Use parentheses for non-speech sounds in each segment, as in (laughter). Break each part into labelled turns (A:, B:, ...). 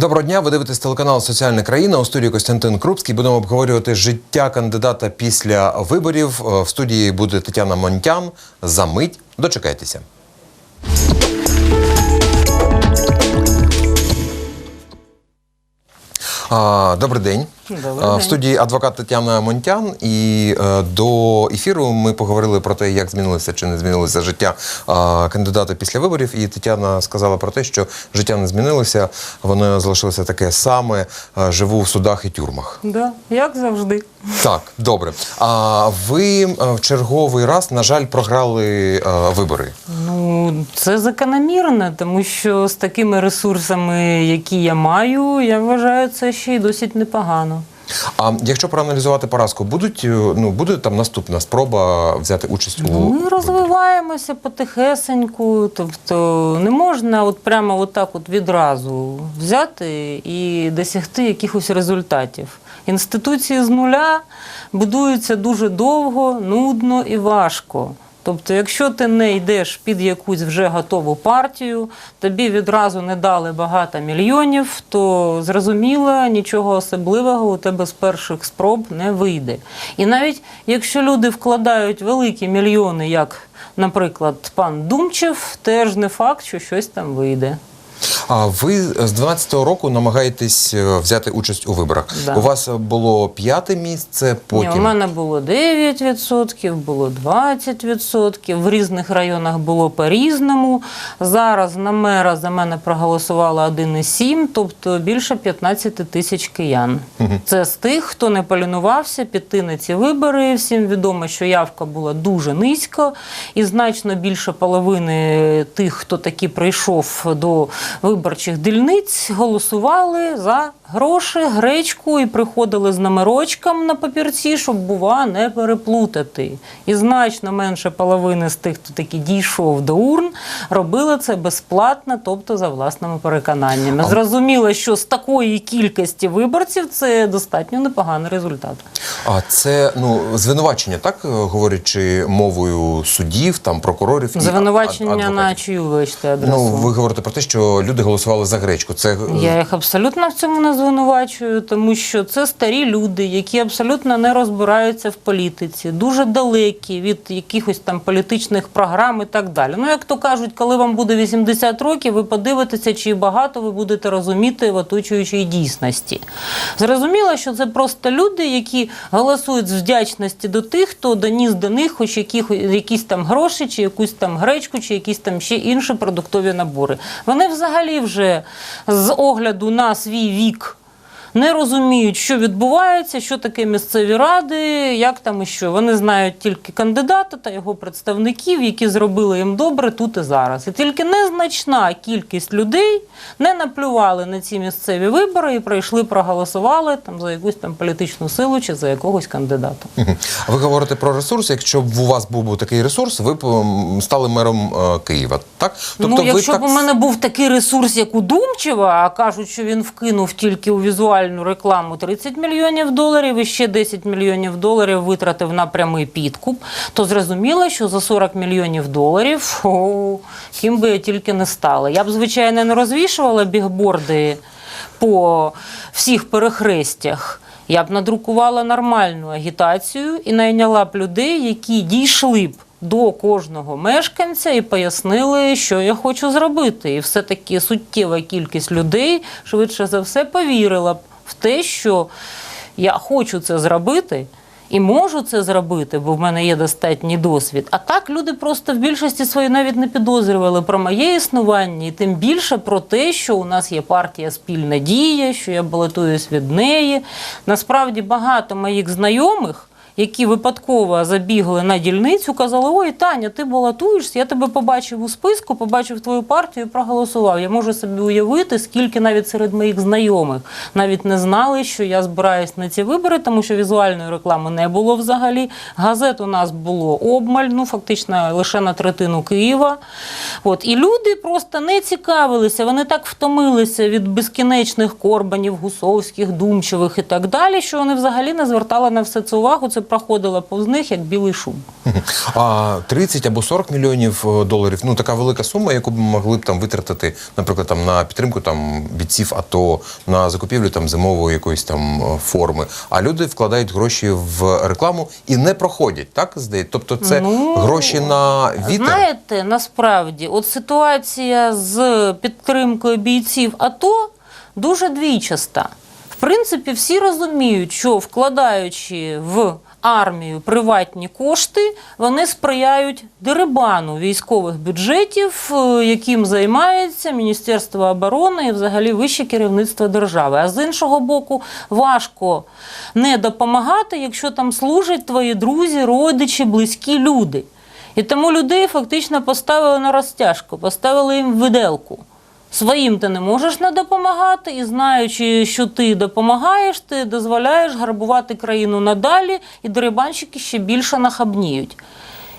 A: Доброго дня. Ви дивитесь телеканал Соціальна країна у студії Костянтин Крупський. Будемо обговорювати життя кандидата після виборів. Е, В студії буде Тетяна Монтян. За мить дочекайтеся. Добрий день.
B: Добрий
A: А, В студії адвокат Тетяна Монтян. І е, до ефіру ми поговорили про те, як змінилося чи не змінилося життя кандидата після виборів. І Тетяна сказала про те, що життя не змінилося, воно залишилося таке саме. е, Живу в судах і тюрмах.
B: Да, як завжди.
A: Так, добре. А ви е, в черговий раз, на жаль, програли вибори.
B: Ну, це закономірно, тому що з такими ресурсами, які я маю, я вважаю це ще й досить непогано.
A: А якщо проаналізувати поразку, будуть е, ну буде там наступна спроба взяти участь у
B: Ну, Ми розвиваємося потихесеньку, тобто не можна от прямо от так от відразу взяти і досягти якихось результатів. Інституції з нуля будуються дуже довго, нудно і важко. Тобто, якщо ти не йдеш під якусь вже готову партію, тобі відразу не дали багато мільйонів, то зрозуміло, нічого особливого у тебе з перших спроб не вийде. І навіть якщо люди вкладають великі мільйони, як, наприклад, пан Думчев, теж не факт, що щось там вийде.
A: А ви з 12-го року намагаєтесь е, взяти участь у виборах.
B: Да.
A: У вас було п'яте місце, потім
B: Ні, у мене було 9%, було 20%, в різних районах було по-різному. Зараз на мера за мене проголосувало 1,7, тобто більше 15 тисяч киян. Це з тих, хто не полінувався піти на ці вибори. Всім відомо, що явка була дуже низько, і значно більше половини тих, хто таки прийшов до виборчих дільниць, голосували за гроші, гречку і приходили з номерочком на папірці, щоб бува не переплутати. І значно менше половини з тих, хто таки дійшов до урн, робили це безплатно, тобто за власними переконаннями. Зрозуміло, що з такої кількості виборців це достатньо непоганий результат.
A: а це ну звинувачення, так е, говорячи мовою суддів, там прокурорів і
B: Звинувачення
A: ад-
B: на
A: адвокатів.
B: чию вибачте адресу?
A: Ну, ви говорите про те, що люди голосували за гречку. Це е,
B: Я їх абсолютно в цьому не звинувачую, тому що це старі люди, які абсолютно не розбираються в політиці, дуже далекі від якихось там політичних програм і так далі. Ну, як то кажуть, коли вам буде 80 років, ви подивитеся, чи багато ви будете розуміти в оточуючій дійсності. Зрозуміло, що це просто люди, які голосують з вдячності до тих, хто доніс до них хоч яких, якісь там гроші, чи якусь там гречку, чи якісь там ще інші продуктові набори. Вони взагалі вже з огляду на свій вік. Не розуміють, що відбувається, що таке місцеві ради, як там і що. Вони знають тільки кандидата та його представників, які зробили їм добре тут і зараз. І тільки незначна кількість людей не наплювали на ці місцеві вибори і прийшли, проголосували там за якусь там політичну силу чи за якогось кандидата.
A: А Ви говорите про ресурс. Якщо б у вас був такий ресурс, ви б стали мером е, Києва. Так?
B: ну,
A: Тобто ви
B: якщо
A: так
B: б у мене був такий ресурс, як у Думчева, а кажуть, що він вкинув тільки у візуальну рекламу 30 мільйонів доларів і ще 10 мільйонів доларів витратив на прямий підкуп, то зрозуміло, що за 40 мільйонів доларів о, ким би я тільки не стала. Я б, звичайно, не розвішувала бігборди по всіх перехрестях. Я б надрукувала нормальну агітацію і найняла б людей, які дійшли б до кожного мешканця і пояснили, що я хочу зробити. І все-таки суттєва кількість людей швидше за все повірила б в те, що я хочу це зробити. І можу це зробити, бо в мене є достатній досвід. А так люди просто в більшості своїй навіть не підозрювали про моє існування, і тим більше про те, що у нас є партія спільна дія, що я балотуюсь від неї. Насправді багато моїх знайомих. Які випадково забігли на дільницю, казали: Ой, Таня, ти балотуєшся, я тебе побачив у списку, побачив твою партію проголосував. Я можу собі уявити, скільки навіть серед моїх знайомих навіть не знали, що я збираюсь на ці вибори, тому що візуальної реклами не було взагалі. Газет у нас було обмаль, ну фактично лише на третину Києва. От і люди просто не цікавилися. Вони так втомилися від безкінечних корбанів, гусовських, думчевих і так далі, що вони взагалі не звертали на все це увагу. Це проходила повз них як білий шум.
A: А 30 або 40 мільйонів е, доларів ну така велика сума, яку б могли б там витратити, наприклад, там на підтримку там бійців АТО, на закупівлю там зимової якоїсь там е, форми. А люди вкладають гроші в рекламу і не проходять, так здається? Тобто це
B: Ну,
A: гроші на вітер.
B: Знаєте, насправді, от ситуація з підтримкою бійців АТО дуже двічаста. В принципі, всі розуміють, що вкладаючи в армію приватні кошти, вони сприяють дерибану військових бюджетів, е, яким займається Міністерство оборони і взагалі вище керівництво держави. А з іншого боку, важко не допомагати, якщо там служать твої друзі, родичі, близькі люди. І тому людей фактично поставили на розтяжку, поставили їм виделку. Своїм ти не можеш не допомагати, і знаючи, що ти допомагаєш, ти дозволяєш грабувати країну надалі, і дерибанщики ще більше нахабніють.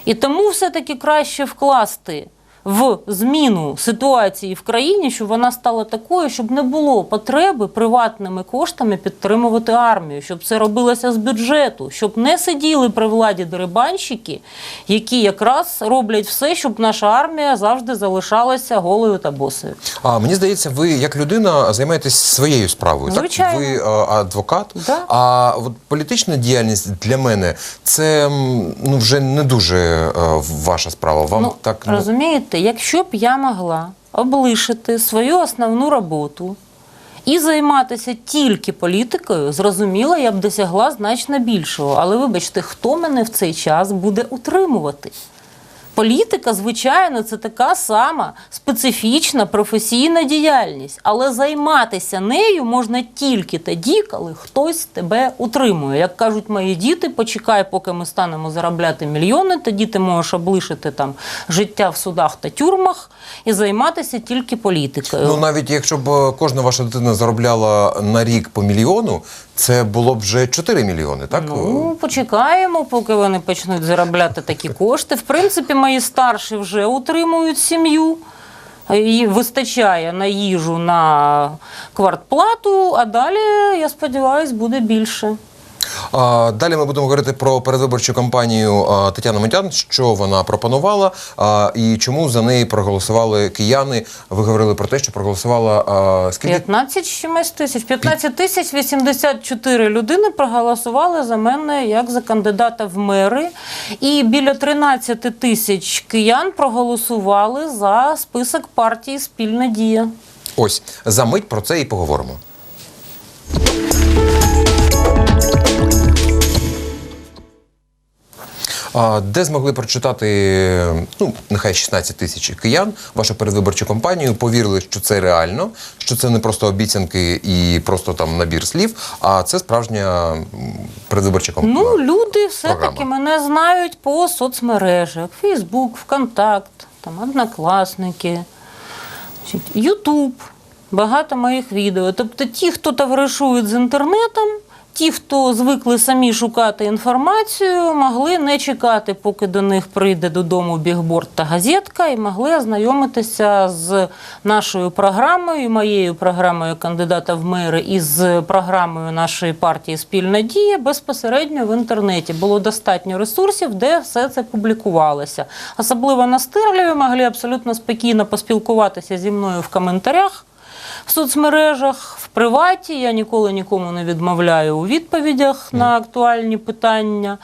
B: І тому все-таки краще вкласти в зміну ситуації в країні, щоб вона стала такою, щоб не було потреби приватними коштами підтримувати армію, щоб це робилося з бюджету, щоб не сиділи при владі дерибанщики, які якраз роблять все, щоб наша армія завжди залишалася голою та босою.
A: А мені здається, ви як людина займаєтесь своєю справою.
B: Звичайно.
A: Так? Ви адвокат.
B: Да.
A: А от політична діяльність для мене це ну вже не дуже е, ваша справа. Вам
B: ну,
A: так ну,
B: розумієте, якщо б я могла облишити свою основну роботу і займатися тільки політикою, зрозуміло, я б досягла значно більшого. Але вибачте, хто мене в цей час буде утримувати? Політика, звичайно, це така сама специфічна професійна діяльність, але займатися нею можна тільки тоді, коли хтось тебе утримує. Як кажуть мої діти, почекай, поки ми станемо заробляти мільйони, тоді ти можеш облишити там життя в судах та тюрмах і займатися тільки політикою.
A: Ну навіть якщо б е, кожна ваша дитина заробляла на рік по мільйону, це було б вже 4 мільйони, так?
B: Ну, почекаємо, поки вони почнуть заробляти такі кошти. В принципі, мої старші вже утримують сім'ю. І вистачає на їжу на квартплату, а далі, я сподіваюся, буде більше.
A: Далі ми будемо говорити про передвиборчу кампанію Тетяни Монтян, що вона пропонувала і чому за неї проголосували кияни. Ви говорили про те, що проголосувала скільки
B: 15 чимось тисяч. 15 тисяч 84 людини проголосували за мене як за кандидата в мери. І біля 13 тисяч киян проголосували за список партії Спільна дія.
A: ось за мить про це і поговоримо. Де змогли прочитати ну нехай 16 тисяч киян вашу передвиборчу кампанію, повірили, що це реально, що це не просто обіцянки і просто там набір слів, а це справжня передвиборча кампанія.
B: Ну, люди все-таки мене знають по соцмережах: Фейсбук, ВКонтакт, там Однокласники, Ютуб, багато моїх відео. Тобто ті, хто товаришують з інтернетом, ті, хто звикли самі шукати інформацію, могли не чекати, поки до них прийде додому бігборд та газетка, і могли ознайомитися з нашою програмою, моєю програмою кандидата в мери, і з програмою нашої партії Спільна дія безпосередньо в інтернеті. Було достатньо ресурсів, де все це публікувалося. Особливо на настирливі могли абсолютно спокійно поспілкуватися зі мною в коментарях в соцмережах, в приваті. Я ніколи нікому не відмовляю у відповідях на актуальні питання.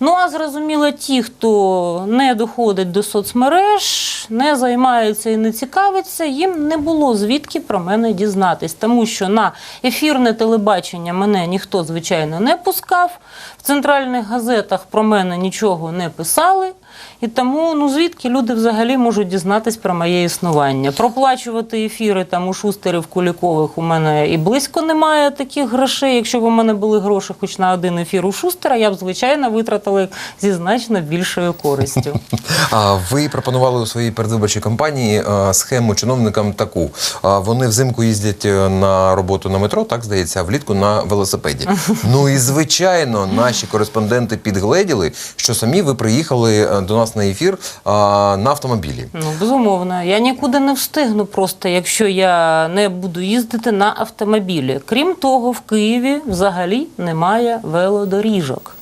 B: Ну а зрозуміло, ті, хто не доходить до соцмереж, не займається і не цікавиться, їм не було звідки про мене дізнатись, тому що на ефірне телебачення мене ніхто, звичайно, не пускав. В центральних газетах про мене нічого не писали. І тому ну звідки люди взагалі можуть дізнатись про моє існування? Проплачувати ефіри там у Шустерів, Кулікових у мене і близько немає таких грошей. Якщо б у мене були гроші хоч на один ефір у Шустера, я б звичайно витратила їх зі значно більшою користю. (laughs)
A: А ви пропонували у своїй передвиборчій кампанії е, схему чиновникам таку. Вони взимку їздять е, на роботу на метро, так здається, а влітку на велосипеді. (laughs) Ну і звичайно, наші кореспонденти підгледіли, що самі ви приїхали е, до нас на ефір на автомобілі.
B: Ну, безумовно, я нікуди не встигну просто, якщо я не буду їздити на автомобілі. Крім того, в Києві взагалі немає велодоріжок.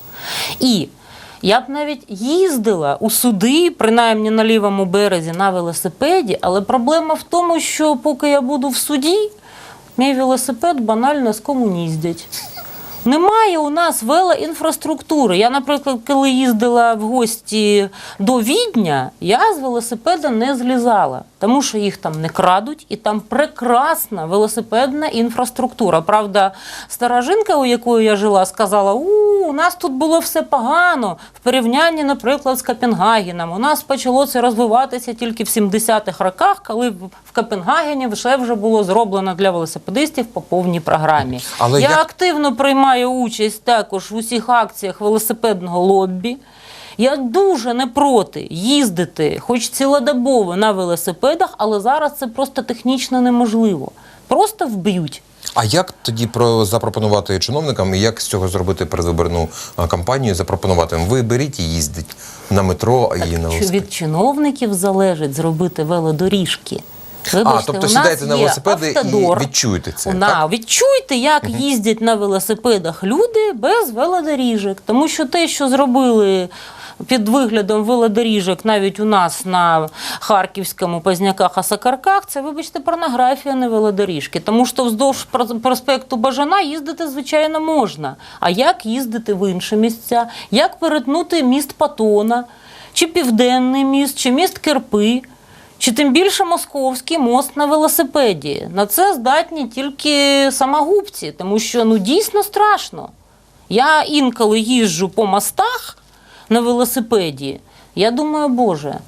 B: І я б навіть їздила у суди, принаймні на лівому березі, на велосипеді, але проблема в тому, що поки я буду в суді, мій велосипед банально скомуніздять. Немає у нас велоінфраструктури. Я, наприклад, коли їздила в гості до Відня, я з велосипеда не злізала, тому що їх там не крадуть, і там прекрасна велосипедна інфраструктура. Правда, стара жінка, у якої я жила, сказала: у, у нас тут було все погано в порівнянні, наприклад, з Копенгагеном. У нас почало це розвиватися тільки в 70-х роках, коли в Копенгагені вже вже було зроблено для велосипедистів по повній програмі.
A: Але
B: я
A: як-
B: активно приймаю участь також в усіх акціях велосипедного лоббі. Я дуже не проти їздити, хоч цілодобово на велосипедах, але зараз це просто технічно неможливо. Просто вб'ють.
A: А як тоді про запропонувати чиновникам, і як з цього зробити передвиборну кампанію? Запропонувати їм, ви беріть і їздіть на метро і на
B: Чи від чиновників залежить зробити велодоріжки? Вибачте,
A: А, тобто
B: у нас
A: сідайте на
B: є
A: велосипеди і
B: автодор.
A: відчуєте це,
B: На,
A: так?
B: Відчуйте, як їздять на велосипедах люди без велодоріжок. Тому що те, що зробили під виглядом велодоріжок навіть у нас на Харківському Позняках Асакарках, це, вибачте, порнографія, не велодоріжки. Тому що вздовж прос- проспекту Бажана їздити, звичайно, можна. А як їздити в інші місця? Як перетнути міст Патона? Чи Південний міст, чи міст Керпи? Чи тим більше московський мост на велосипеді? На це здатні тільки самогубці, тому що ну дійсно страшно. Я інколи їжджу по мостах на велосипеді. Я думаю, Боже,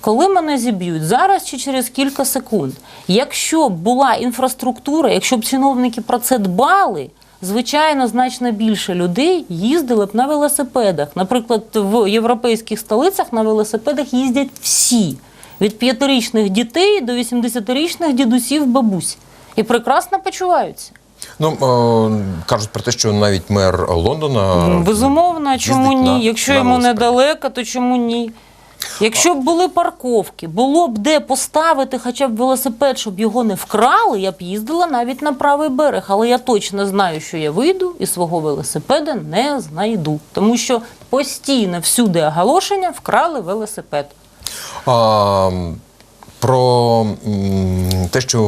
B: коли мене зіб'ють зараз чи через кілька секунд? Якщо б була інфраструктура, якщо б чиновники про це дбали, звичайно, значно більше людей їздили б на велосипедах. Наприклад, в європейських столицях на велосипедах їздять всі від п'ятирічних дітей до 80-річних дідусів бабусь. І прекрасно почуваються.
A: Ну о, кажуть про те, що навіть мер Лондона
B: Безумовно, чому ні?
A: на-
B: Якщо
A: на
B: йому недалеко, то чому ні? Якщо б були парковки, було б де поставити хоча б велосипед, щоб його не вкрали, я б їздила навіть на правий берег. Але я точно знаю, що я вийду і свого велосипеда не знайду. Тому що постійно всюди оголошення вкрали велосипед.
A: А, про те, що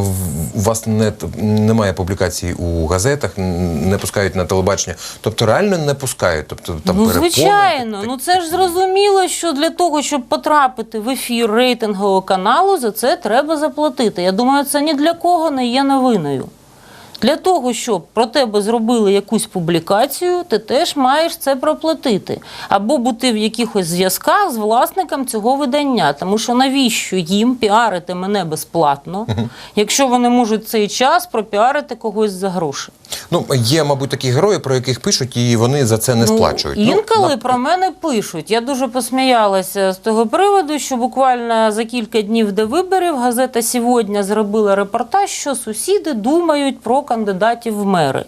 A: у вас не, немає публікацій у газетах, не пускають на телебачення. Тобто реально не пускають. Тобто там
B: ну, звичайно,
A: так-
B: ну це ж зрозуміло, що для того, щоб потрапити в ефір рейтингового каналу, за це треба заплатити. Я думаю, це ні для кого не є новиною. Для того, щоб про тебе зробили якусь публікацію, ти теж маєш це проплатити. Або бути в якихось зв'язках з власником цього видання. Тому що навіщо їм піарити мене безплатно, якщо вони можуть цей час пропіарити когось за гроші?
A: Ну, є, мабуть, такі герої, про яких пишуть, і вони за це не сплачують.
B: Ну, інколи
A: на-
B: про мене пишуть. Я дуже посміялася з того приводу, що буквально за кілька днів до виборів газета «Сьогодні» зробила репортаж, що сусіди думають про кандидатів в мери.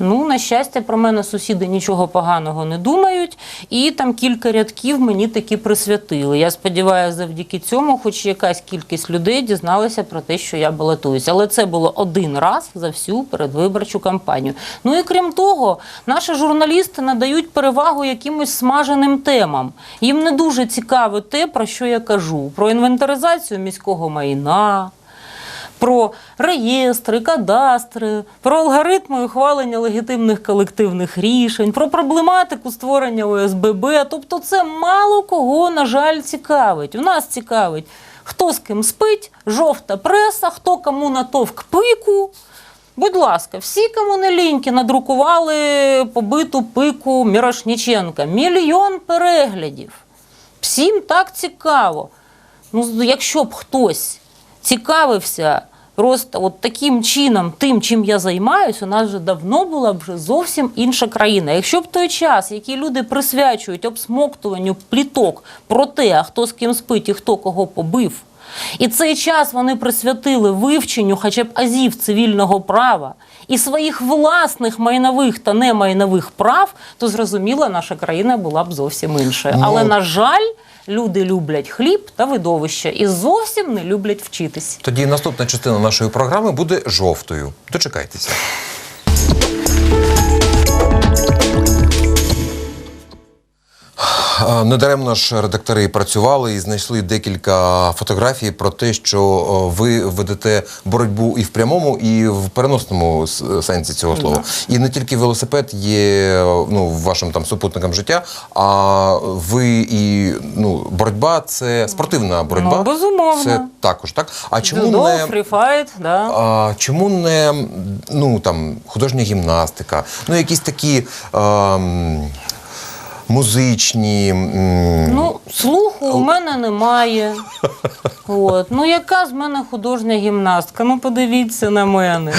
B: Ну, на щастя, про мене сусіди нічого поганого не думають, і там кілька рядків мені таки присвятили. Я сподіваюся, завдяки цьому, хоч якась кількість людей дізналася про те, що я балотуюсь. Але це було один раз за всю передвиборчу кампанію. Ну і крім того, наші журналісти надають перевагу якимось смаженим темам. Їм не дуже цікаво те, про що я кажу: про інвентаризацію міського майна про реєстри, кадастри, про алгоритми ухвалення легітимних колективних рішень, про проблематику створення ОСББ. Тобто, це мало кого, на жаль, цікавить. У нас цікавить, хто з ким спить, жовта преса, хто кому натовк пику. Будь ласка, всі комунеліньки надрукували побиту пику Мірошніченка. Мільйон переглядів. Всім так цікаво. Ну, якщо б хтось цікавився просто от таким чином, тим, чим я займаюся, у нас вже давно була б зовсім інша країна. Якщо б той час, який люди присвячують обсмоктуванню пліток про те, а хто з ким спить і хто кого побив, і цей час вони присвятили вивченню хоча б азів цивільного права і своїх власних майнових та немайнових прав, то зрозуміло, наша країна була б зовсім іншою.
A: Ну,
B: Але на жаль, люди люблять хліб та видовище і зовсім не люблять вчитись.
A: Тоді наступна частина нашої програми буде жовтою. Дочекайтеся. Недаремно ж редактори працювали і знайшли декілька фотографій про те, що ви ведете боротьбу і в прямому, і в переносному сенсі цього слова. І не тільки велосипед є ну, вашим там супутником життя, а ви і ну, боротьба це спортивна боротьба.
B: Ну, безумовно.
A: Це також так. А чому
B: Дзюдо,
A: не
B: фріфайт, да.
A: а, чому не ну там художня гімнастика? Ну якісь такі. ем, Музичні,
B: Ну, слуху у мене немає. От. Ну, яка з мене художня гімнастка? Ну, подивіться на мене.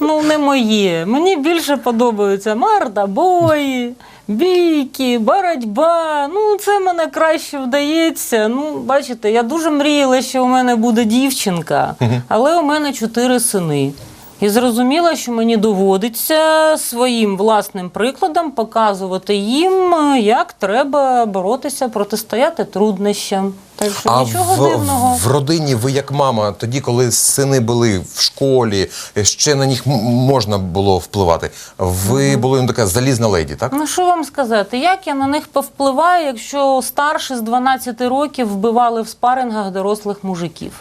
B: Ну, не моє. Мені більше подобаються мордобої, бійки, боротьба. Ну, це мене краще вдається. Ну, бачите, я дуже мріяла, що у мене буде дівчинка, але у мене чотири сини. І зрозуміла, що мені доводиться своїм власним прикладом показувати їм, е, як треба боротися, протистояти труднощам. Так що
A: а
B: нічого
A: в,
B: дивного.
A: в родині ви як мама, тоді, коли сини були в школі, ще на них можна було впливати. Ви були ну, така залізна леді, так?
B: Ну що вам сказати, як я на них повпливаю, якщо старші з 12 років вбивали в спарингах дорослих мужиків?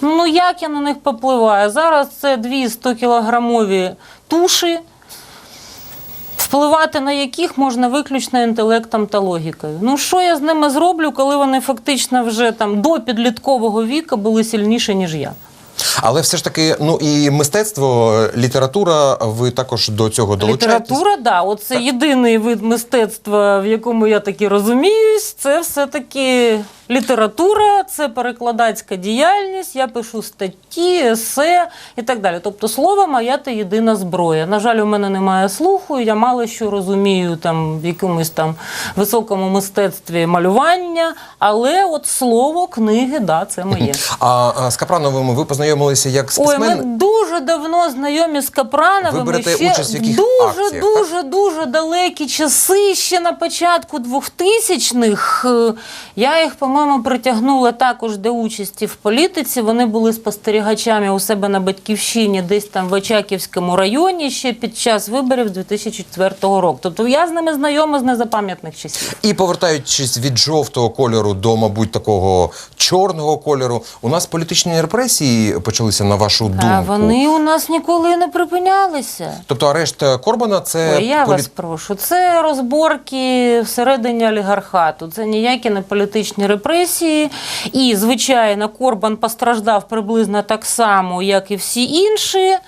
B: Ну як я на них попливаю? Зараз це дві 100-кілограмові туші, впливати на яких можна виключно інтелектом та логікою. Ну що я з ними зроблю, коли вони фактично вже там до підліткового віку були сильніші, ніж я?
A: Але все ж таки, ну і мистецтво, література, ви також до цього долучаєтесь?
B: Література, да, оце єдиний вид мистецтва, в якому я таки розуміюсь. Це все-таки література, це перекладацька діяльність. Я пишу статті, есе і так далі. Тобто, слово моя та єдина зброя. На жаль, у мене немає слуху. Я мало що розумію там в якомусь там високому мистецтві малювання, але от слово, книги, да, це моє.
A: А, а з Капрановими ви познайомилися як з
B: Ой, ми дуже давно знайомі з Капрановими.
A: Ви берете
B: ще
A: участь в яких
B: дуже,
A: акціях,
B: дуже, дуже далекі часи, ще на початку 2000-х. Е, Я їх, по-моєму, притягнула також до участі в політиці. Вони були спостерігачами у себе на батьківщині, десь там в Очаківському районі, ще під час виборів 2004 року. Тобто я з ними знайома з незапам'ятних часів.
A: І повертаючись від жовтого кольору до, мабуть, такого чорного кольору, у нас політичні репресії почалися на вашу думку.
B: А вони у нас ніколи не припинялися.
A: Тобто арешт Корбана це
B: Ой, я
A: полі-
B: вас прошу. Це розборки всередині олігархату. Це ніякі не політичні репресії. І, звичайно, Корбан постраждав приблизно так само, як і всі інші.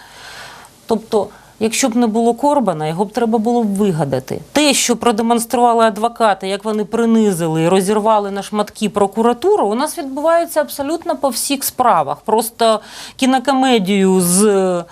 B: Тобто, якщо б не було Корбана, його б треба було вигадати. Те, що продемонстрували адвокати, як вони принизили і розірвали на шматки прокуратуру, у нас відбувається абсолютно по всіх справах. Просто кінокомедію з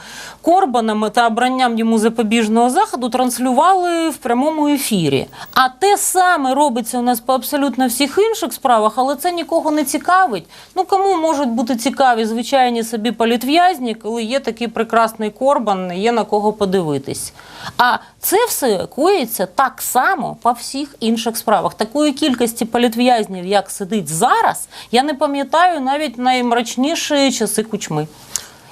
B: Корбаном та обранням йому запобіжного заходу транслювали в прямому ефірі. А те саме робиться у нас по абсолютно всіх інших справах, але це нікого не цікавить. Ну кому можуть бути цікаві звичайні собі політв'язні, коли є такий прекрасний Корбан, є на кого подивитись. А це все коїться так само по всіх інших справах. Такої кількості політв'язнів, як сидить зараз, я не пам'ятаю навіть наймрачніші часи кучми.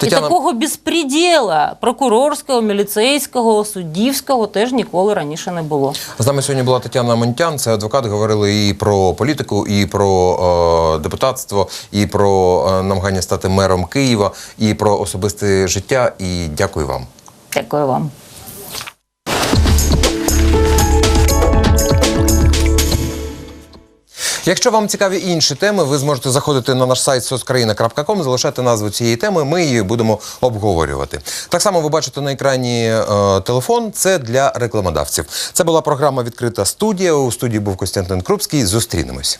A: Тетяна-
B: І такого безпреділа прокурорського, міліцейського, суддівського теж ніколи раніше не було.
A: З нами сьогодні була Тетяна Монтян, це адвокат. Говорили і про політику, і про е, депутатство, і про е, намагання стати мером Києва, і про особисте життя. І дякую вам.
B: Дякую вам.
A: Якщо вам цікаві інші теми, ви зможете заходити на наш сайт soskraїна.com, залишати назву цієї теми. Ми її будемо обговорювати. Так само ви бачите на екрані е, телефон. Це для рекламодавців. Це була програма Відкрита студія. У студії був Костянтин Крупський. Зустрінемось.